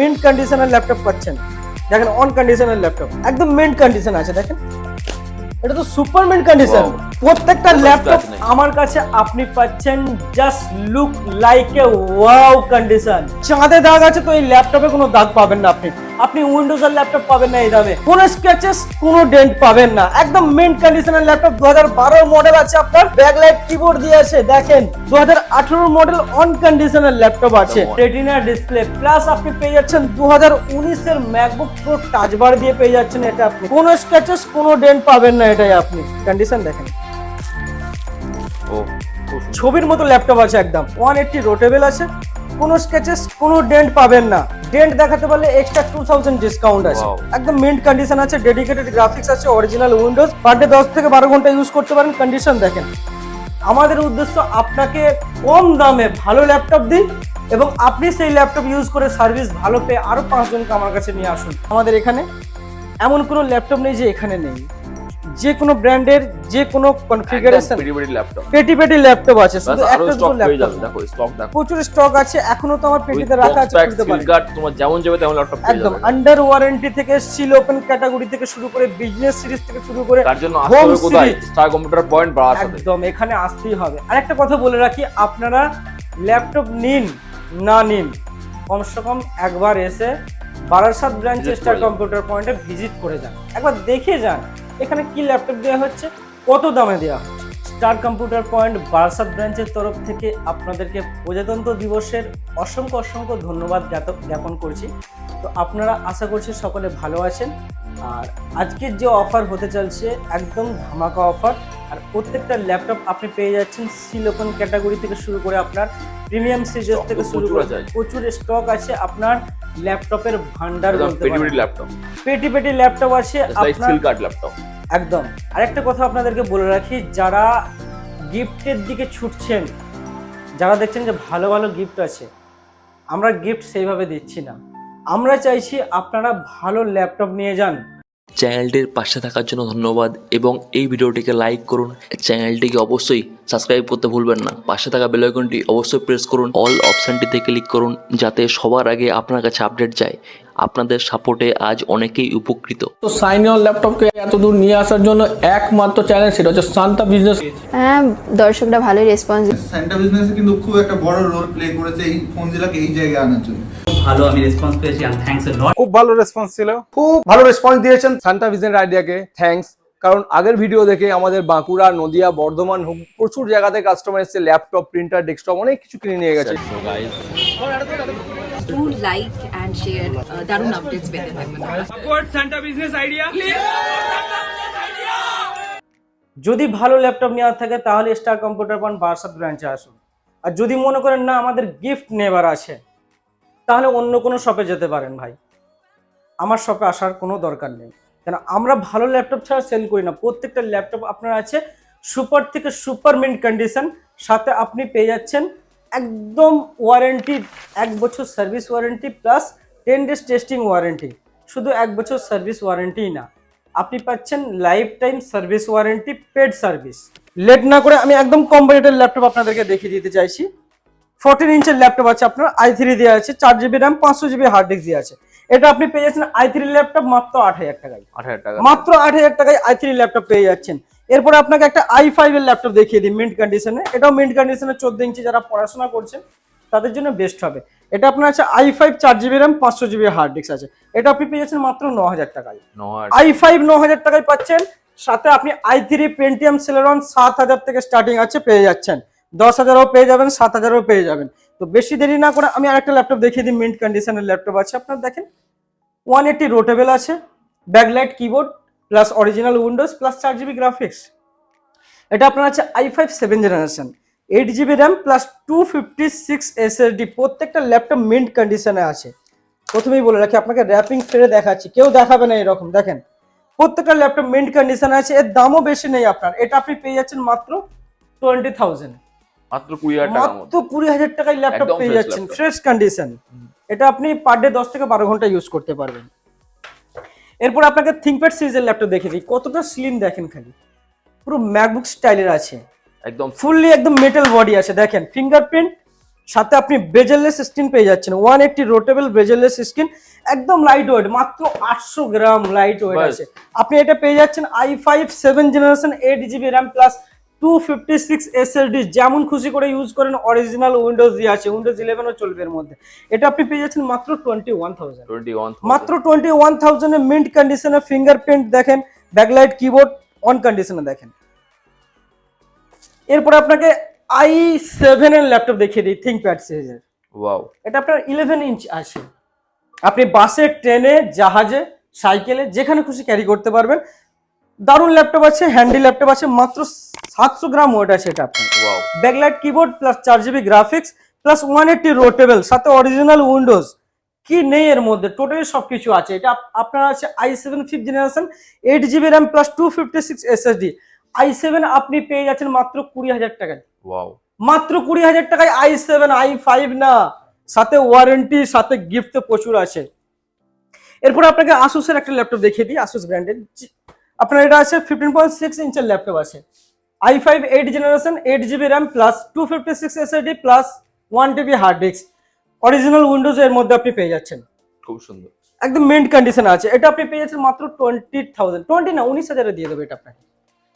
Mint কন্ডিশনের laptop পাচ্ছেন। দেখেন অন কন্ডিশনের ল্যাপটপ একদম মিন্ট কন্ডিশন আছে দেখেন। এটা তো সুপার মিন্ট কন্ডিশন প্রত্যেকটা ল্যাপটপ আমার কাছে আপনি পাচ্ছেন just look like a wow condition চাঁদে দাগ আছে তো এই ল্যাপটপে কোনো দাগ পাবেন না আপনি। আপনি উইন্ডোজ এর ল্যাপটপ পাবেন না এই দামে। কোনো স্ক্র্যাচেস কোনো ডেন্ট পাবেন না। একদম মিন্ট কন্ডিশনের ল্যাপটপ দু হাজার বারো মডেল আছে আপনার। ব্যাকলাইট কিবোর্ড দিয়ে আছে দেখেন। দু হাজার আঠারো মডেল অন কন্ডিশনের ল্যাপটপ আছে। রেটিনা ডিসপ্লে প্লাস আপনি পেয়ে যাচ্ছেন দু হাজার উনিশের ম্যাকবুক প্রো টাচ বার দিয়ে পেয়ে যাচ্ছেন এটা আপনি। কোনো স্ক্র্যাচেস কোনো ডেন্ট পাবেন না এটাই আপনি। কন্ডিশন দেখেন। ও ছবির মতো ল্যাপটপ আছে একদম। ওয়ান এইটটি রোটেবল আছে। কোনো স্কেচেস কোনো ডেন্ট পাবেন না। ডেন্ট দেখাতে পারলে এক্সট্রা টু থাউজেন্ড ডিসকাউন্ট আছে। একদম মিন্ট কন্ডিশন আছে ডেডিকেটেড গ্রাফিক্স আছে অরিজিনাল উইন্ডোজ পার ডে দশ থেকে বারো ঘণ্টা ইউজ করতে পারেন কন্ডিশন দেখেন। আমাদের উদ্দেশ্য আপনাকে কম দামে ভালো ল্যাপটপ দিন এবং আপনি সেই ল্যাপটপ ইউজ করে সার্ভিস ভালো পেয়ে আরও পাঁচজনকে আমার কাছে নিয়ে আসুন। আমাদের এখানে এমন কোনো ল্যাপটপ নেই যে এখানে নেই। যে কোনো ব্র্যান্ডের যে কোনো কনফিগারেশন পেটি পেটি ল্যাপটপ পেটি পেটি ল্যাপটপ আছে শুধু একটা দুটো ল্যাপটপ দেখো স্টক দেখো। প্রচুর স্টক আছে এখনও তো আমার পেটিতে রাখা আছে seal পারেন। তোমার যেমন যাবে তেমন ল্যাপটপ পেয়ে একদম আন্ডার ওয়ারেন্টি থেকে সিল ওপেন ক্যাটাগরি থেকে শুরু করে বিজনেস সিরিজ থেকে শুরু করে তার জন্য আসতে হবে কোথায়? স্টার কম্পিউটার পয়েন্ট সাথে একদম এখানে আসতেই হবে। আরেকটা কথা বলে রাখি আপনারা ল্যাপটপ নিন না নিন কমসে কম একবার এসে বারাসাত ব্রাঞ্চ স্টার কম্পিউটার পয়েন্টে ভিজিট করে যান। একবার দেখে যান এখানে কি ল্যাপটপ দেওয়া হচ্ছে? কত দামে দেওয়া হচ্ছে? স্টার কম্পিউটার পয়েন্ট বারাসাত ব্রাঞ্চের তরফ থেকে আপনাদেরকে প্রজাতন্ত্র দিবসের অসংখ্য অসংখ্য ধন্যবাদ জ্ঞাপন করছি। তো আপনারা আশা করছি সকলে ভালো আছেন। আর আজকের যে অফার হতে চলছে একদম ধামাকা অফার আর প্রত্যেকটা ল্যাপটপ আপনি পেয়ে যাচ্ছেন সিলোকন ক্যাটাগরি থেকে শুরু করে আপনার প্রিমিয়াম সিরিজ থেকে শুরু করে প্রচুর স্টক আছে আপনার ল্যাপটপের ভান্ডার পেটি পেটি ল্যাপটপ পেটি পেটি ল্যাপটপ আছে লাইক আপনার সিল কার্ড ল্যাপটপ একদম। আরেকটা কথা আপনাদেরকে বলে রাখি যারা গিফটের দিকে ছুটছেন যারা দেখছেন যে ভালো ভালো গিফট আছে আমরা গিফট সেইভাবে দিচ্ছি না। আমরা চাইছি আপনারা ভালো ল্যাপটপ নিয়ে যান। চ্যানেলটির পাশে থাকার জন্য ধন্যবাদ এবং এই ভিডিওটিকে লাইক করুন। চ্যানেলটিকে অবশ্যই সাবস্ক্রাইব করতে ভুলবেন না। পাশে থাকা বেল আইকনটি অবশ্যই প্রেস করুন। অল অপশানটিতে ক্লিক করুন যাতে সবার আগে আপনার কাছে আপডেট যায়। আপনাদের সাপোর্টে আজ অনেকেই উপকৃত। তো সাইন অন ল্যাপটপকে এত দূর নিয়ে আসার জন্য একমাত্র চ্যানেল সেটা হচ্ছে শান্তা বিজনেস হ্যাঁ দর্শকরা ভালোই রেসপন্স স্যান্টা বিজনেসে কিন্তু খুব একটা বড় রোল প্লে করেছে এই ফোন জেলাকে এই জায়গায় আনার জন্য। ভালো আমি রেসপন্স পেয়েছি অ্যান্ড থ্যাঙ্কস এ লট খুব ভালো রেসপন্স ছিল। খুব ভালো রেসপন্স দিয়েছেন সান্টা ভিজন আইডিয়াকে থ্যাঙ্কস কারণ আগের ভিডিও দেখে আমাদের বাঁকুড়া নদিয়া বর্ধমান প্রচুর জায়গাতে কাস্টমার এসেছে ল্যাপটপ প্রিন্টার ডেস্কটপ অনেক কিছু কিনে নিয়ে গেছে। Do like and share uh, দারুণ আপডেটস পেতে থাকবেন। যদি ভালো ল্যাপটপ নেওয়ার থাকে তাহলে স্টার কম্পিউটার পয়েন্ট বারাসাত ব্রাঞ্চে আসুন। আর যদি মনে করেন না আমাদের গিফট নেবার আছে তাহলে অন্য কোনো শপে যেতে পারেন ভাই। আমার শপে আসার কোনো দরকার নেই। কেন, আমরা ভালো ল্যাপটপ ছাড়া সেল করি না। প্রত্যেকটা ল্যাপটপ আপনার আছে সুপার থেকে সুপার মিন্ট কন্ডিশন সাথে আপনি পেয়ে যাচ্ছেন একদম ওয়ারেন্টি এক বছর service warranty plus ten days testing warranty শুধু এক বছর সার্ভিস ওয়ারেন্টিই না, আপনি পাচ্ছেন lifetime service warranty paid service late না করে আমি একদম কম বাজেটের ল্যাপটপ আপনাদেরকে দেখিয়ে দিতে চাইছি। ফোরটিন ইঞ্চের ল্যাপটপ আছে আপনার আই থ্রি দেওয়া আছে চার জিবি র্যাম পাঁচশো জিবি হার্ড ডিস্ক দিয়ে আছে। এটা আপনি পেয়ে যাচ্ছেন আই থ্রি ল্যাপটপ মাত্র আট হাজার টাকায়। আট হাজার টাকা। মাত্র আট হাজার টাকায় আই থ্রি ল্যাপটপ পেয়ে যাচ্ছেন। এরপরে আপনাকে একটা আই ফাইভ এর ল্যাপটপ দেখিয়ে দিই মিন্ট কন্ডিশনে এটাও মিন্ট কন্ডিশনে চোদ্দ ইঞ্চি যারা পড়াশোনা করছেন তাদের জন্য বেস্ট হবে। এটা আপনার আছে আই ফাইভ চার জিবি র্যাম পাঁচশো জিবি হার্ড ডিস্ক আছে। এটা আপনি পেয়ে যাচ্ছেন মাত্র ন হাজার টাকায় আই ফাইভ ন হাজার টাকায় পাচ্ছেন সাথে আপনি আই থ্রি পেন্টিএম সেলেরন সাত হাজার থেকে স্টার্টিং আছে পেয়ে যাচ্ছেন। দশ হাজারও পেয়ে যাবেন, সাত হাজারও পেয়ে যাবেন। তো বেশি দেরি না করে আমি আরেকটা ল্যাপটপ দেখিয়ে দিই মিন্ট কন্ডিশনের ল্যাপটপ আছে। আপনার দেখেন ওয়ান এইটটি রোটেবেল আছে backlight keyboard plus original Windows plus চার জিবি গ্রাফিক্স এটা আপনার আছে i five seven generation eight GB RAM plus two fifty six SSD প্রত্যেকটা ল্যাপটপ মিন্ট কন্ডিশনে আছে। প্রথমেই বলে রাখি, আপনাকে র্যাপিং ফেরে দেখাচ্ছি, কেউ দেখাবে না এরকম, দেখেন। প্রত্যেকটা ল্যাপটপ মিন্ট কন্ডিশনে আছে, এর দামও বেশি নেই আপনার, এটা আপনি পেয়ে যাচ্ছেন মাত্র টোয়েন্টি থাউজেন্ড মাত্র কুড়ি হাজার টাকার মাত্র মতো কুড়ি হাজার টাকায় ল্যাপটপ পেয়ে যাচ্ছেন ফ্রেশ কন্ডিশন এটা আপনি পার ডে দশ থেকে বারো ঘণ্টা ইউজ করতে পারবেন। এরপর আপনাকে থিঙ্কপ্যাড সিরিজের ল্যাপটপ দেখে দিই। কতটা স্লিম দেখেন খালি। পুরো ম্যাকবুক স্টাইলের আছে। একদম ফুললি একদম মেটাল বডি আছে। দেখেন ফিঙ্গারপ্রিন্ট সাথে আপনি বেজেললেস স্ক্রিন পেয়ে যাচ্ছেন। One eighty rotatable bezelless screen একদম লাইট ওয়েট মাত্র আটশো গ্রাম লাইট ওয়েট আছে। আপনি এটা পেয়ে যাচ্ছেন i five seven generation eight GB RAM plus two fifty six SSD যেমন খুশি করে ইউজ করেন অরিজিনাল উইন্ডোজ দিয়ে আছে উইন্ডোজ ইলেভেনও চলবে এর মধ্যে। এটা আপনি পেয়ে যাচ্ছেন মাত্র টোয়েন্টি ওয়ান থাউজেন্ড মাত্র টোয়েন্টি ওয়ান থাউজেন্ডে মিন্ট কন্ডিশনে ফিঙ্গারপ্রিন্ট দেখেন ব্যাকলাইট কিবোর্ড অন কন্ডিশনে দেখেন। এরপর আপনাকে আই সেভেন এর ল্যাপটপ দেখিয়ে দিই থিঙ্কপ্যাড সিরিজের ওয়াও এটা আপনার ইলেভেন ইঞ্চ আছে। আপনি বাসে ট্রেনে জাহাজে সাইকেলে যেখানে খুশি ক্যারি করতে পারবেন। দারুণ ল্যাপটপ আছে হ্যান্ডি ল্যাপটপ আছে মাত্র সাতশো গ্রাম ওয়েট আছে এটা আপনার। ব্যাকলাইট কিবোর্ড প্লাস চার GB graphics plus one eighty rotatable সাথে অরিজিনাল উইন্ডোজ কি নেই এর মধ্যে? টোটালি সবকিছু আছে। এটা আপনার আছে i seven fifth generation eight GB RAM plus two fifty six SSD i seven আপনি পেয়ে যাচ্ছেন মাত্র কুড়ি হাজার টাকায়। মাত্র কুড়ি হাজার টাকায় আই সেভেন আই ফাইভ না। সাথে ওয়ারেন্টি সাথে গিফট প্রচুর আছে। এরপর আপনাকে আসুসের একটা ল্যাপটপ দেখিয়ে দিই আসুস ব্র্যান্ডের আপনার এটা আছে ফিফটিন পয়েন্ট সিক্স ইঞ্চের ল্যাপটপ আছে। I five eight generation eight GB RAM plus two fifty six SSD plus one TB hard disk original Windows এর মধ্যে আপনি পেয়ে যাচ্ছেন। খুব সুন্দর। একদম মেন্ট কন্ডিশন আছে। এটা আপনি পেয়ে যাচ্ছেন মাত্র টোয়েন্টি থাউজেন্ড টোয়েন্টি না উনিশ হাজারে দিয়ে দেবে এটা আপনাকে।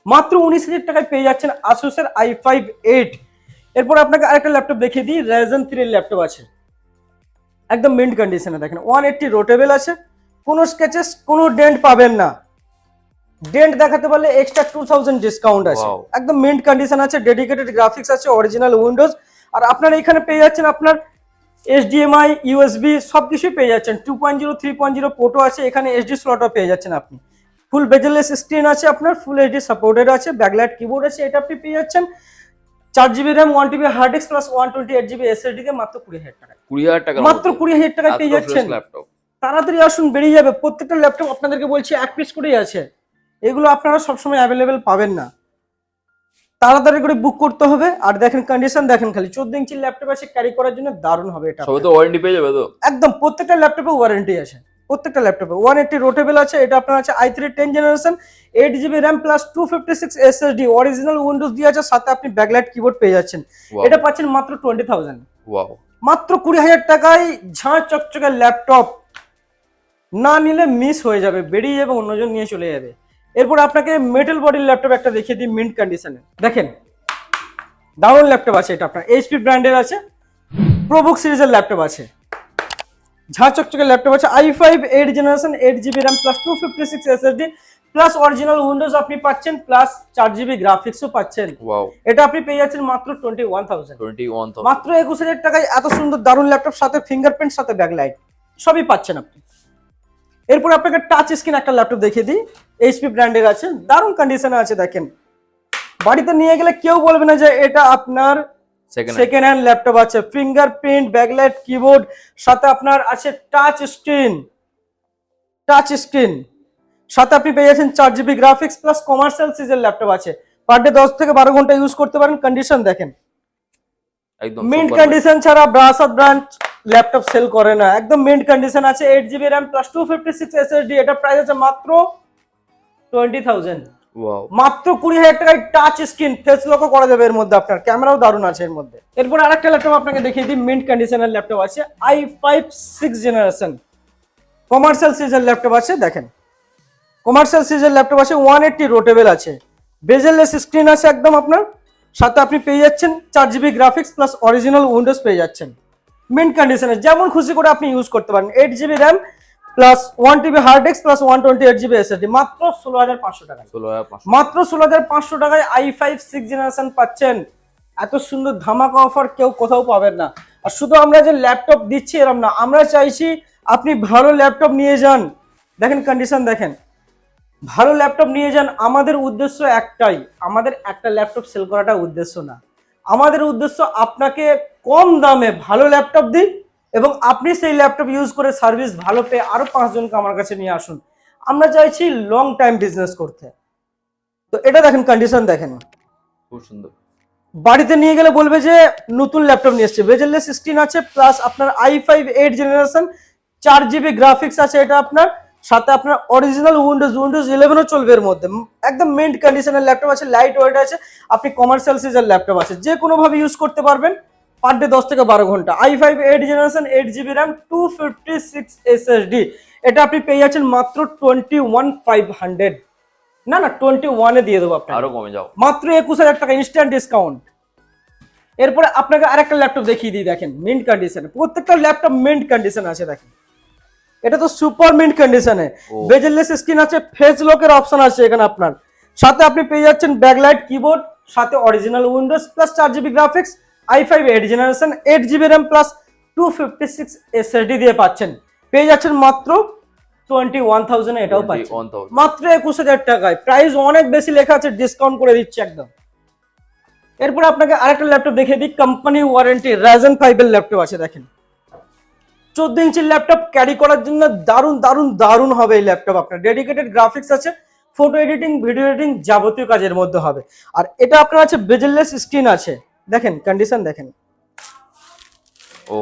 মাত্র উনিশ হাজার টাকায় পেয়ে যাচ্ছেন আসুসের আই ফাইভ এইট এরপর আপনাকে আরেকটা ল্যাপটপ দেখিয়ে দিই রেজন থ্রির ল্যাপটপ আছে। একদম মেন্ট কন্ডিশনে দেখেন। ওয়ান এইটটি রোটেবেল আছে। কোনো স্কেচেস কোনো ডেন্ট পাবেন না। ডেন্ট দেখাতে পারলে এক্সট্রা টু থাউজেন্ড ডিসকাউন্ট আছে। একদম মেন্ট কন্ডিশন আছে ডেডিকেটেড গ্রাফিক্স আছে অরিজিনাল উইন্ডোজ আর আপনার এখানে পেয়ে যাচ্ছেন আপনার এইচডিএমআই ইউএসবি সব কিছুই পেয়ে যাচ্ছেন। Two point zero three point zero পোর্টও আছে এখানে এইচডি স্লটও পেয়ে যাচ্ছেন আপনি। ফুল বেজেলেস স্ক্রিন আছে আপনার ফুল এইচডি সাপোর্টেড আছে ব্যাকলাইট কিবোর্ড আছে এটা আপনি পেয়ে যাচ্ছেন। চার GB RAM one TB hard disk plus one twenty eight GB SSD তে মাত্র কুড়ি হাজার টাকা কুড়ি হাজার টাকা মাত্র কুড়ি হাজার টাকায় পেয়ে যাচ্ছেন। ল্যাপটপ তাড়াতাড়ি আসুন বেরিয়ে যাবে। প্রত্যেকটা ল্যাপটপ আপনাদেরকে বলছি এক পিস করেই আছে। এগুলো আপনারা সবসময় অ্যাভেলেবেল পাবেন না। তাড়াতাড়ি করে বুক করতে হবে আর দেখেন কন্ডিশন দেখেন খালি। চোদ্দ ইঞ্চির ল্যাপটপ আছে ক্যারি করার জন্য দারুণ হবে এটা সবে তো ওয়ারেন্টি পেয়ে যাবে তো? একদম প্রত্যেকটা ল্যাপটপে ওয়ারেন্টি আছে। প্রত্যেকটা ল্যাপটপে ওয়ান এইটটি রোটেবল আছে এটা আপনার আছে i three ten generation eight GB RAM plus two fifty six SSD original Windows দিয়ে আছে সাথে আপনি ব্যাকলাইট কিবোর্ড পেয়ে যাচ্ছেন। এটা পাচ্ছেন মাত্র টোয়েন্টি থাউজেন্ড মাত্র কুড়ি হাজার টাকায় ঝাঁ চকচকে ল্যাপটপ না নিলে মিস হয়ে যাবে বেরিয়ে যাবে অন্যজন নিয়ে চলে যাবে। এরপর আপনাকে মেটাল বডির ল্যাপটপ একটা দেখিয়ে দিই মিন্ট কন্ডিশনে দেখেন দারুণ ল্যাপটপ আছে এটা আপনার। এইচপি ব্র্যান্ডের আছে প্রোবুক সিরিজের ল্যাপটপ আছে। ঝাঁ চকচকে ল্যাপটপ আছে i five eight generation eight GB RAM plus two fifty six SSD plus original Windows আপনি পাচ্ছেন প্লাস চার জিবি গ্রাফিক্সও পাচ্ছেন। এটা আপনি পেয়ে যাচ্ছেন মাত্র twenty one thousand twenty one মাত্র একুশ হাজার টাকায় এত সুন্দর দারুণ ল্যাপটপ সাথে ফিঙ্গারপ্রিন্ট সাথে ব্যাকলাইট সবই পাচ্ছেন আপনি। এরপর আপনাকে টাচ স্ক্রিন একটা ল্যাপটপ দেখিয়ে দিই। এইচপি ব্র্যান্ডের আছে দারুণ কন্ডিশনে আছে দেখেন। বাড়িতে নিয়ে গেলে কেউ বলবে না যে এটা আপনার সেকেন্ড হ্যান্ড ল্যাপটপ আছে। ফিঙ্গারপ্রিন্ট ব্যাকলাইট কিবোর্ড সাথে আপনার আছে টাচ স্ক্রিন টাচ স্ক্রিন সাথে আপনি পেয়ে যাচ্ছেন চার জিবি গ্রাফিক্স প্লাস কমার্শিয়াল সিজের ল্যাপটপ আছে। পার ডে দশ থেকে বারো ঘণ্টা ইউজ করতে পারেন কন্ডিশন দেখেন। একদম মিন্ট কন্ডিশন ছাড়া ব্রাসাত ব্রান্ড ল্যাপটপ সেল করে না। একদম মিন্ট কন্ডিশন আছে eight GB RAM plus two fifty six SSD এটা প্রাইস আছে মাত্র টোয়েন্টি থাউজেন্ড ওয়াও মাত্র কুড়ি হাজার টাকায় টাচ স্ক্রিন ফেস লকও করা যাবে এর মধ্যে আপনার ক্যামেরাও দারুণ আছে এর মধ্যে। এরপর আরেকটা ল্যাপটপ আপনাকে দেখিয়ে দিই মিন্ট কন্ডিশনের ল্যাপটপ আছে i five six generation commercial সিরিজের ল্যাপটপ আছে দেখেন। কমার্শিয়াল সিরিজের ল্যাপটপ আছে ওয়ান এইটটি রোটেবল আছে। বেজেললেস স্ক্রিন আছে একদম আপনার সাথে আপনি পেয়ে যাচ্ছেন চার GB graphics plus original Windows পেয়ে যাচ্ছেন। মিন্ট কন্ডিশনে যেমন খুশি করে আপনি ইউজ করতে পারেন। Eight GB RAM plus one TB hard disk plus one twenty eight GB SSD মাত্র ষোলো হাজার পাঁচশো টাকা ষোলো হাজার পাঁচশো। মাত্র ষোলো হাজার পাঁচশো টাকায় আই ফাইভ সিক্স জেনারেশন পাচ্ছেন। এত সুন্দর ধামাকা অফার কেউ কোথাও পাবেন না। আর শুধু আমরা যে ল্যাপটপ দিচ্ছি এরম না আমরা চাইছি আপনি ভালো ল্যাপটপ নিয়ে যান। দেখেন কন্ডিশন দেখেন। ভালো ল্যাপটপ নিয়ে যান আমাদের উদ্দেশ্য একটাই। আমাদের একটা ল্যাপটপ সেল করাটা উদ্দেশ্য না। আমাদের উদ্দেশ্য আপনাকে কম দামে ভালো ল্যাপটপ দিই এবং আপনি সেই ল্যাপটপ ইউজ করে সার্ভিস ভালো পেয়ে আরও পাঁচজনকে আমার কাছে নিয়ে আসুন। আমরা চাইছি লং টাইম বিজনেস করতে। তো এটা দেখেন কন্ডিশন দেখেন। খুব সুন্দর। বাড়িতে নিয়ে গেলে বলবে যে নতুন ল্যাপটপ নিয়ে এসছে। বেজেললেস স্ক্রিন আছে প্লাস আপনার আই ফাইভ এইট জেনারেশন চার জিবি গ্রাফিক্স আছে এটা আপনার। সাথে আপনার অরিজিনাল উইন্ডোজ উইন্ডোজ ইলেভেনও চলবে এর মধ্যে। একদম মেন্ট কন্ডিশনের ল্যাপটপ আছে লাইট ওয়েট আছে। আপনি কমার্শিয়াল সিজের ল্যাপটপ আছে। যে কোনোভাবে ইউজ করতে পারবেন। পার ডে দশ থেকে বারো ঘণ্টা। I five eight generation eight GB RAM two fifty six SSD এটা আপনি পেয়ে যাচ্ছেন মাত্র টোয়েন্টি ওয়ান ফাইভ হান্ড্রেড না না টোয়েন্টি ওয়ানে দিয়ে দেবো আপনাকে। আরও কমে যাও। মাত্র একুশ হাজার টাকা ইনস্ট্যান্ট ডিসকাউন্ট এরপরে আপনাকে আরেকটা ল্যাপটপ দেখিয়ে দিই দেখেন মিন্ট কন্ডিশনে প্রত্যেকটা ল্যাপটপ মিন্ট কন্ডিশন আছে দেখেন। এটা তো সুপার মিন্ট কন্ডিশনে ও। বেজেলেস স্ক্রিন আছে ফেস লকের অপশন আছে এখানে আপনার। সাথে আপনি পেয়ে যাচ্ছেন ব্যাকলাইট কিবোর্ড সাথে অরিজিনাল উইন্ডোজ প্লাস চার GB graphics i five eight generation eight GB RAM plus two fifty six SSD দিয়ে পাচ্ছেন। পেয়ে যাচ্ছেন মাত্র টোয়েন্টি ওয়ান থাউজেন্ড এটাও পাচ্ছেন। মাত্র একুশ হাজার টাকায়। প্রাইস অনেক বেশি লেখা আছে ডিসকাউন্ট করে দিচ্ছে একদম। এরপর আপনাকে আরেকটা ল্যাপটপ দেখিয়ে দিই কোম্পানি ওয়ারেন্টি রাইজেন ফাইভের ল্যাপটপ আছে দেখেন। চোদ্দ ইঞ্চির ল্যাপটপ ক্যারি করার জন্য দারুণ দারুণ দারুণ হবে এই ল্যাপটপ আপনার। ডেডিকেটেড গ্রাফিক্স আছে ফটো এডিটিং ভিডিও এডিটিং যাবতীয় কাজের মধ্যে হবে। আর এটা আপনার আছে বেজেললেস স্ক্রিন আছে। দেখেন কন্ডিশন দেখেন। ও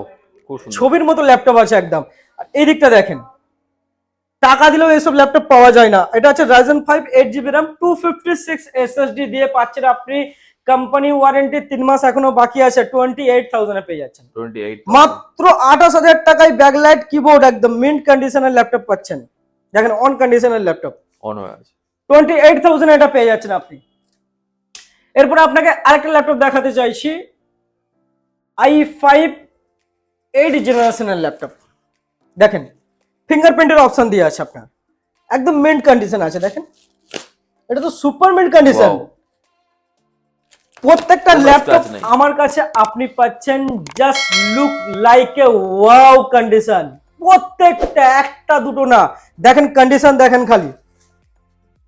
খুব সুন্দর। ছবির মতো ল্যাপটপ আছে একদম। আর এই দিকটা দেখেন টাকা দিলেও এইসব ল্যাপটপ পাওয়া যায় না। এটা হচ্ছে Ryzen five eight GB RAM two fifty six SSD দিয়ে পাচ্ছেন আপনি। কোম্পানি ওয়ারেন্টি তিন মাস এখনও বাকি আছে টোয়েন্টি এইট থাউজেন্ডে পেয়ে যাচ্ছেন। মাত্র আঠাশ হাজার টাকায় ব্যাকলাইট কিবোর্ড একদম মিন্ট কন্ডিশনের ল্যাপটপ পাচ্ছেন। দেখেন অন কন্ডিশনের ল্যাপটপ অন হয়ে আছে। টোয়েন্টি এইট থাউজেন্ড এটা পেয়ে যাচ্ছেন আপনি। এরপর আপনাকে আরেকটা ল্যাপটপ দেখাতে চাইছি। আই ফাইভ এইট জেনারেশনের ল্যাপটপ দেখেন ফিঙ্গারপ্রিন্টের অপশন দিয়ে আছে আপনার। একদম মিন্ট কন্ডিশন আছে দেখেন। এটা তো সুপার মিন্ট কন্ডিশন প্রত্যেকটা ল্যাপটপ আমার কাছে আপনি পাচ্ছেন just look like a wow condition প্রত্যেকটা একটা দুটো না। দেখেন কন্ডিশন দেখেন খালি।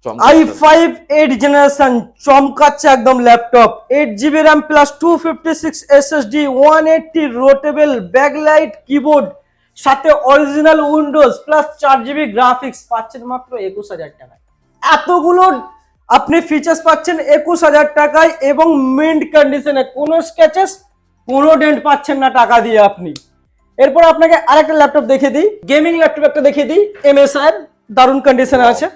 আই ফাইভ এইট জেনারেশন চমকাচ্ছে একদম laptop eight GB RAM plus two fifty six SSD one eighty rotatable backlight keyboard সাথে অরিজিনাল উইন্ডোজ প্লাস চার জিবি গ্রাফিক্স পাচ্ছেন মাত্র একুশ হাজার টাকায়। এতগুলো আপনি ফিচার্স পাচ্ছেন একুশ হাজার টাকায় এবং মিন্ট কন্ডিশনে কোনো স্কেচেস কোনো ডেন্ট পাচ্ছেন না টাকা দিয়ে আপনি। এরপর আপনাকে আরেকটা ল্যাপটপ দেখিয়ে দিই। গেমিং ল্যাপটপ একটা দেখিয়ে দিই। এমএসআই দারুণ কন্ডিশনে আছে।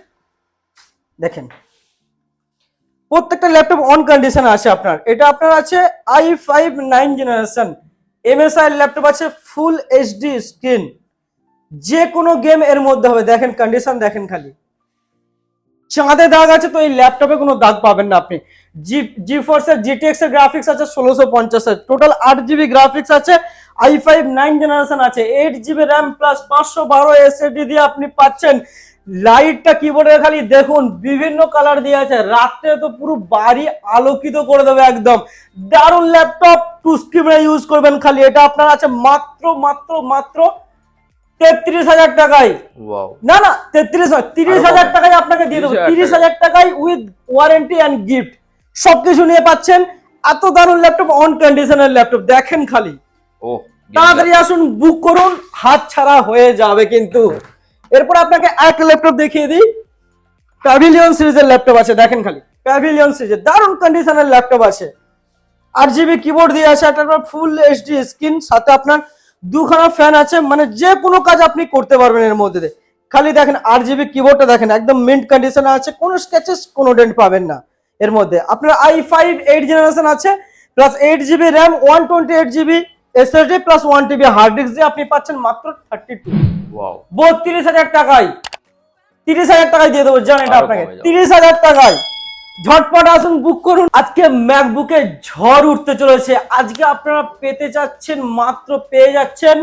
দেখেন। প্রত্যেকটা ল্যাপটপ অন কন্ডিশন আছে আপনার। এটা আপনার আছে i five nine generation MSI laptop আছে ফুল এইচডি স্ক্রিন যে কোনো গেম এর মধ্যে হবে। দেখেন কন্ডিশন দেখেন খালি। চাঁদে দাগ আছে তো এই ল্যাপটপে কোনো দাগ পাবেন না আপনি। জি জি ফোর্সের জিটিএক্স এর গ্রাফিক্স আছে ষোলোশো পঞ্চাশের টোটাল আট জিবি গ্রাফিক্স আছে আই ফাইভ নাইন জেনারেশন আছে। এইট জিবি র্যাম প্লাস পাঁচশো বারো এসএসডি দিয়ে আপনি পাচ্ছেন লাইটটা কিবোর্ডে খালি দেখুন বিভিন্ন কালার দিয়ে আছে। রাত্রে তো পুরো বাড়ি আলোকিত করে দেবে একদম। দারুণ ল্যাপটপ টু স্ক্রিনে ইউজ করবেন খালি। এটা আপনার আছে মাত্র মাত্র মাত্র তেত্রিশ হাজার টাকায়। না না তেত্রিশ তিরিশ হাজার। টাকায় আপনাকে দিয়ে দেবো। তিরিশ হাজার টাকায়। উইথ ওয়ারেন্টি অ্যান্ড গিফট সবকিছু নিয়ে পাচ্ছেন। এত দারুণ ল্যাপটপ অন কন্ডিশনের ল্যাপটপ দেখেন খালি। তাড়াতাড়ি আসুন বুক করুন। হাত ছাড়া হয়ে যাবে কিন্তু। এরপর আপনাকে এক ল্যাপটপ দেখিয়ে দিই। প্যাভিলিয়ন সিরিজের ল্যাপটপ আছে, দেখেন খালি। প্যাভিলিয়ন সিরিজের দারুণ কন্ডিশনের ল্যাপটপ আছে। আট জিবি কিবোর্ড দিয়ে আছে, একটা ফুল এইচডি স্ক্রিন সাথে আপনার দুখানা ফ্যান আছে মানে যে কোনো কাজ আপনি করতে পারবেন এর মধ্যে দিয়ে। খালি দেখেন আট জিবি কিবোর্ডটা দেখেন, একদম মিন্ট কন্ডিশনে আছে, কোনো স্কেচেস কোনো ডেন্ট পাবেন না এর মধ্যে। আপনার আই ফাইভ এইট জেনারেশন আছে plus eight GB RAM one twenty eight GB SSD plus one TB hard disk দিয়ে আপনি পাচ্ছেন মাত্র থার্টি টু বত্রিশ হাজার টাকায় তিরিশ হাজার টাকায় দিয়ে দেবো জান এটা আপনাকে। তিরিশ হাজার টাকায়। ঝটপট আসুন বুক করুন। আজকে ম্যাকবুকে ঝড় উঠতে চলেছে। আজকে আপনারা পেতে যাচ্ছেন মাত্র পেয়ে যাচ্ছেন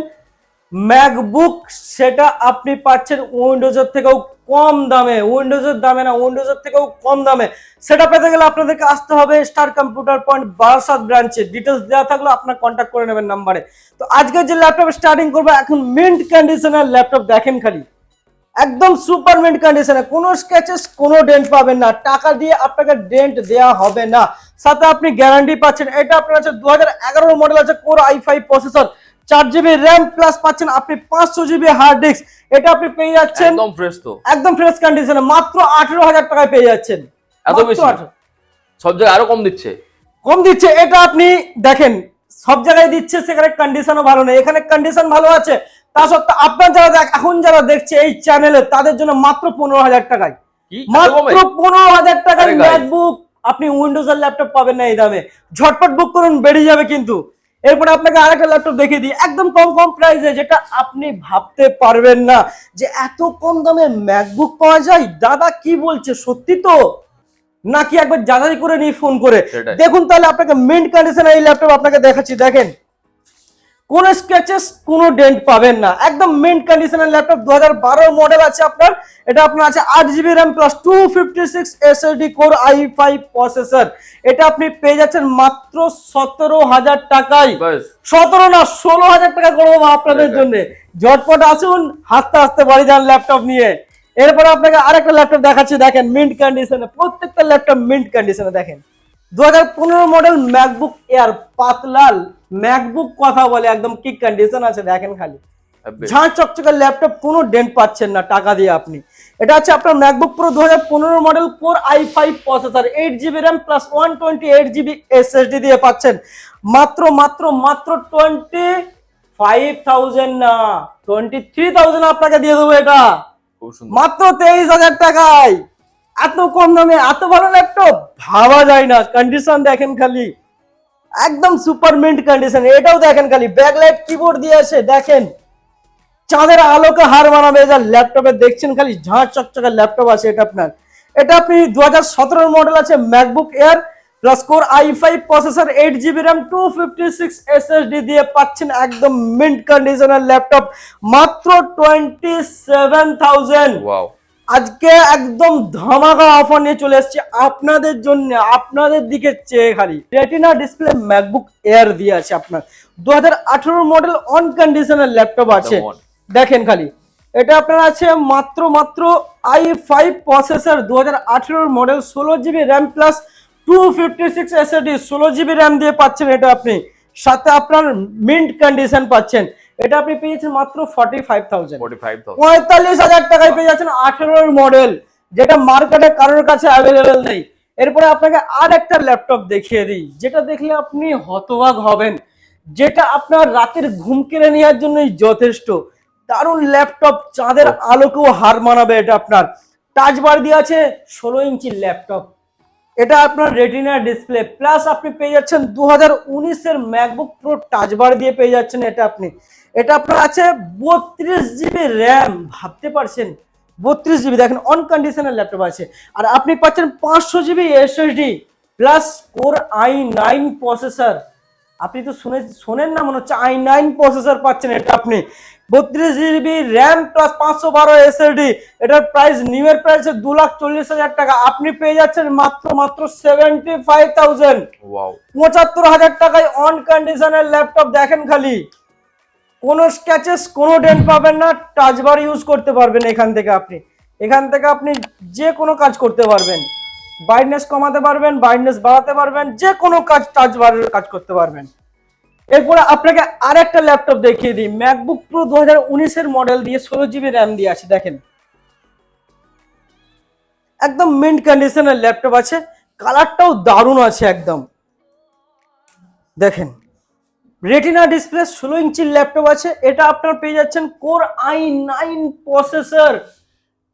ম্যাকবুক সেটা আপনি পাচ্ছেন উইন্ডোজের থেকেও কম দামে উইন্ডোজের দামে না উইন্ডোজের থেকেও কম দামে। সেটা পেতে গেলে আপনাদেরকে আসতে হবে স্টার কম্পিউটার পয়েন্ট বারাসাত ব্রাঞ্চে ডিটেলস দেওয়া থাকলে আপনার কন্ট্যাক্ট করে নেবেন নাম্বারে তো আজকে যে ল্যাপটপ স্টার্টিং করব, এখন মিন্ট কন্ডিশনের ল্যাপটপ দেখেন খালি। একদম সুপার মিন্ট কন্ডিশনে কোনো স্কেচেস কোনো ডেন্ট পাবেন না। টাকা দিয়ে আপনাকে ডেন্ট দেওয়া হবে না। সাথে আপনি গ্যারান্টি পাচ্ছেন। এটা আপনার আছে দু হাজার এগারো মডেল আছে কোর আই ফাইভ প্রসেসর চার জিবি র্যাম প্লাস পাচ্ছেন আপনি পাঁচশো জিবি হার্ড ডিস্ক এটা আপনি পেয়ে যাচ্ছেন একদম ফ্রেশ তো। একদম ফ্রেশ কন্ডিশনে মাত্র আঠেরো হাজার টাকায় পেয়ে যাচ্ছেন। এত বেশি? সব জায়গায় আরও কম দিচ্ছে? কম দিচ্ছে এটা আপনি দেখেন সব জায়গায় দিচ্ছে সেখানে কন্ডিশনও ভালো নেই। এখানে কন্ডিশন ভালো আছে তা সত্ত্বেও আপনার যারা দেখ- এখন যারা দেখছে এই চ্যানেলে তাদের জন্য মাত্র পনেরো হাজার টাকায়। মাত্র পনেরো হাজার টাকায় ম্যাকবুক আপনি উইন্ডোজ এর ল্যাপটপ পাবেন না এই দামে। ঝটপট বুক করুন বেরিয়ে যাবে কিন্তু। এরপরে আপনাকে আর একটা ল্যাপটপ দেখিয়ে দিই। একদম কম কম প্রাইসে যেটা আপনি ভাবতে পারবেন না। যে এত কম দামে ম্যাকবুক পাওয়া যায়? দাদা কি বলছে? সত্যি তো? নাকি একবার যাচাই করে নিয়ে ফোন করে? দেখুন তাহলে আপনাকে মেন্ট কন্ডিশনে এই ল্যাপটপ আপনাকে দেখাচ্ছি। দেখেন কোনো স্ক্র্যাচেস কোনো ডেন্ট পাবেন না। একদম মেন্ট কন্ডিশনের ল্যাপটপ দু হাজার বারো মডেল আছে আপনার। এটা আপনার আছে আট GB RAM plus two fifty six SSD core i five processor এটা আপনি পেয়ে যাচ্ছেন মাত্র সতেরো হাজার টাকায়। সতেরো না ষোলো হাজার টাকা করব আপনাদের ঠিক আছে। জন্য। ঝটপট আসুন হাসতে হাসতে বাড়ি যান ল্যাপটপ নিয়ে। এরপরে আপনাকে আরেকটা ল্যাপটপ দেখাচ্ছি দেখেন মিন্ট কন্ডিশনে প্রত্যেকটা ল্যাপটপ মিন্ট কন্ডিশনে দেখেন। দু হাজার পনেরো মডেল ম্যাকবুক এয়ার পাতলাল। ম্যাকবুক কথা বলে একদম কি কন্ডিশন আছে দেখেন খালি। ঝাঁ চকচকে ল্যাপটপ কোনো ডেন্ট পাচ্ছেন না টাকা দিয়ে আপনি। এটা হচ্ছে আপনার ম্যাকবুক প্রো দু হাজার পনেরো model core i five processor eight GB RAM plus one twenty eight GB SSD দিয়ে পাচ্ছেন। মাত্র মাত্র মাত্র টোয়েন্টি ফাইভ থাউজেন্ড না টোয়েন্টি থ্রি থাউজেন্ড আপনাকে দিয়ে দেবো এটা। মাত্র তেইশ হাজার টাকায়। এত কম দামে এত ভালো ল্যাপটপ ভাবা যায় না কন্ডিশন দেখেন খালি। একদম সুপার মিন্ট কন্ডিশন এটাও দেখেন খালি ব্যাকলাইট কিবোর্ড দিয়ে আছে দেখেন। চাঁদের আলোকে হার মানাবে যা ল্যাপটপে দেখছেন খালি ঝাঁ চকচকে ল্যাপটপ আছে এটা আপনার। এটা আপনি দু হাজার মডেল আছে MacBook Air plus core i five processor eight GB RAM two fifty six SSD দিয়ে পাচ্ছেন একদম মিন্ট কন্ডিশনের ল্যাপটপ মাত্র টোয়েন্টি সেভেন থাউজেন্ড আজকে একদম ধামাকা অফার নিয়ে চলে এসেছি। আপনাদের জন্য আপনাদের দিকে চেয়ে খালি। রেটিনা ডিসপ্লে ম্যাকবুক এয়ার দিয়ে আছে আপনার। দু হাজার আঠেরো মডেল অন কন্ডিশনের ল্যাপটপ আছে। দেখেন খালি। এটা আপনার আছে মাত্র মাত্র আই ফাইভ প্রসেসর দু হাজার আঠেরোর মডেল ষোলো GB RAM plus two fifty six SSD ষোলো জিবি র্যাম দিয়ে পাচ্ছেন এটা আপনি। সাথে আপনার মিন্ট কন্ডিশন পাচ্ছেন। এটা আপনি পেয়েছেন মাত্র ফর্টি ফাইভ থাউজেন্ড পঁয়তাল্লিশ হাজার টাকায় পেয়ে যাচ্ছেন আঠেরোর মডেল যেটা মার্কেটে কারোর কাছে অ্যাভেলেবেল নেই। এরপরে আপনাকে আর একটা ল্যাপটপ দেখিয়ে দিই যেটা দেখলে আপনি হতবাক হবেন যেটা আপনার রাতের ঘুম কেড়ে নেওয়ার জন্যই যথেষ্ট। দারুণ ল্যাপটপ চাঁদের আলোকেও হার মানাবে এটা আপনার। টাচ বার দিয়ে আছে ষোলো ইঞ্চির ল্যাপটপ এটা আপনার রেটিনা ডিসপ্লে প্লাস আপনি পেয়ে যাচ্ছেন দু হাজার উনিশের ম্যাকবুক প্রো টাচ বার দিয়ে পেয়ে যাচ্ছেন এটা আপনি। এটা আপনার আছে বত্রিশ জিবি র্যাম ভাবতে পারছেন? বত্রিশ জিবি দেখেন অন কন্ডিশনের ল্যাপটপ আছে। আর আপনি পাচ্ছেন পাঁচশো GB SSD plus core i nine processor আপনি তো শুনে শোনেন না মনে হচ্ছে আই নাইন প্রসেসর পাচ্ছেন এটা আপনি। বত্রিশ জিবি র্যাম প্লাস পাঁচশো বারো এসএসডি এটার প্রাইস নিউ এর প্রাইস দু লাখ চল্লিশ হাজার টাকা। আপনি পেয়ে যাচ্ছেন মাত্র মাত্র সেভেন্টি ফাইভ থাউজেন্ড পঁচাত্তর হাজার টাকায় অন কন্ডিশনের ল্যাপটপ দেখেন খালি। কোনো স্ক্যাচেস কোনো ডেন্ট পাবেন না টাচ বার ইউজ করতে পারবেন এখান থেকে আপনি। এখান থেকে আপনি যে কোনো কাজ করতে পারবেন। ব্রাইটনেস কমাতে পারবেন ব্রাইটনেস বাড়াতে পারবেন, যে কোনো কাজ টাচ বারের কাজ করতে পারবেন। এরপরে আপনাকে আর একটা ল্যাপটপ দেখিয়ে দিই। ম্যাকবুক প্রো দু হাজার উনিশের মডেল দিয়ে ষোলো জিবি র্যাম দিয়ে আছে, দেখেন। একদম মিন্ট কন্ডিশনের ল্যাপটপ আছে। কালারটাও দারুণ আছে একদম। দেখেন। রেটিনা ডিসপ্লে ষোলো ইঞ্চির ল্যাপটপ আছে। এটা আপনার পেয়ে যাচ্ছেন core i nine processor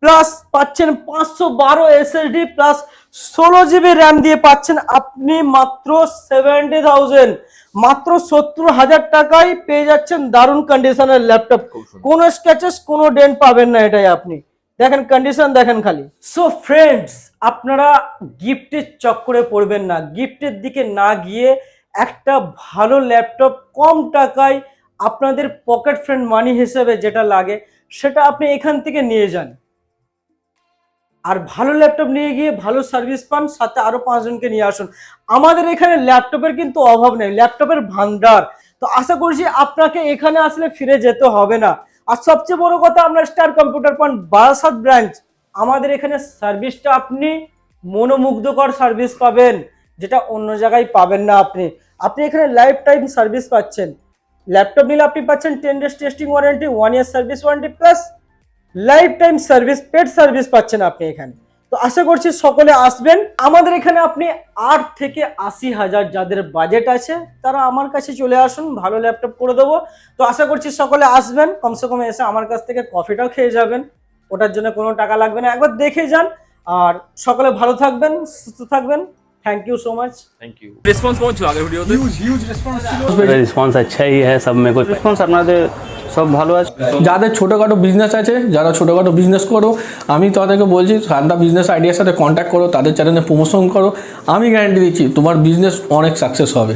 plus পাচ্ছেন পাঁচশো বারো এসএসডি প্লাস ষোলো জিবি র্যাম দিয়ে পাচ্ছেন আপনি মাত্র সেভেন্টি থাউজেন্ড মাত্র সত্তর হাজার টাকায় পেয়ে যাচ্ছেন দারুণ কন্ডিশনের ল্যাপটপ কোনো স্ক্যাচেস কোনো ডেন্ট পাবেন না এটাই আপনি। দেখেন কন্ডিশন দেখেন খালি। সো ফ্রেন্ডস আপনারা গিফটের চক্করে পড়বেন না। গিফটের দিকে না গিয়ে একটা ভালো ল্যাপটপ কম টাকায় আপনাদের পকেট ফ্রেন্ড মানি হিসেবে যেটা লাগে, সেটা আপনি এখান থেকে নিয়ে যান। আর ভালো ল্যাপটপ নিয়ে গিয়ে ভালো সার্ভিস পান, সাথে আরও পাঁচজনকে নিয়ে আসুন। আমাদের এখানে ল্যাপটপের কিন্তু অভাব নেই, ল্যাপটপের ভান্ডার। তো আশা করছি আপনাকে এখানে আসলে ফিরে যেতে হবে না। আর সবচেয়ে বড় কথা, আমরা স্টার কম্পিউটার পান বারাসাত ব্রাঞ্চ। আমাদের এখানে সার্ভিসটা আপনি মনোমুগ্ধকর সার্ভিস পাবেন। যেটা অন্য জায়গায় পাবেন না আপনি। আপনি এখানে লাইফ টাইম সার্ভিস পাচ্ছেন। ল্যাপটপ নিলে আপনি পাচ্ছেন ten days testing warranty one year service warranty plus lifetime service paid service পাচ্ছেন আপনি এখানে। তো আশা করছি সকলে আসবেন। আমাদের এখানে আপনি আট থেকে আশি হাজার যাদের বাজেট আছে, তারা আমার কাছে চলে আসুন, ভালো ল্যাপটপ করে দেবো। তো আশা করছি সকলে আসবেন। কমসে কম এসে আমার কাছ থেকে কফিটাও খেয়ে যাবেন। ওটার জন্য কোনো টাকা লাগবে না। একবার দেখে যান। আর সকলে ভালো থাকবেন, সুস্থ থাকবেন। Thank you so much thank you response কেমন ছিল আগের ভিডিওতে হিউজ হিউজ রেসপন্স ছিল। রেসপন্স আচ্ছাই হ্যাঁ সব মেরে রেসপন্স আপনাদের সব ভালো আছে যাদের ছোটোখাটো বিজনেস আছে যারা ছোটোখাটো বিজনেস করো আমি তাদেরকে বলছি সান্তা বিজনেস আইডিয়ার সাথে কন্ট্যাক্ট করো তাদের চ্যানেলে প্রমোশন করো। আমি গ্যারান্টি দিচ্ছি তোমার বিজনেস অনেক সাকসেস হবে।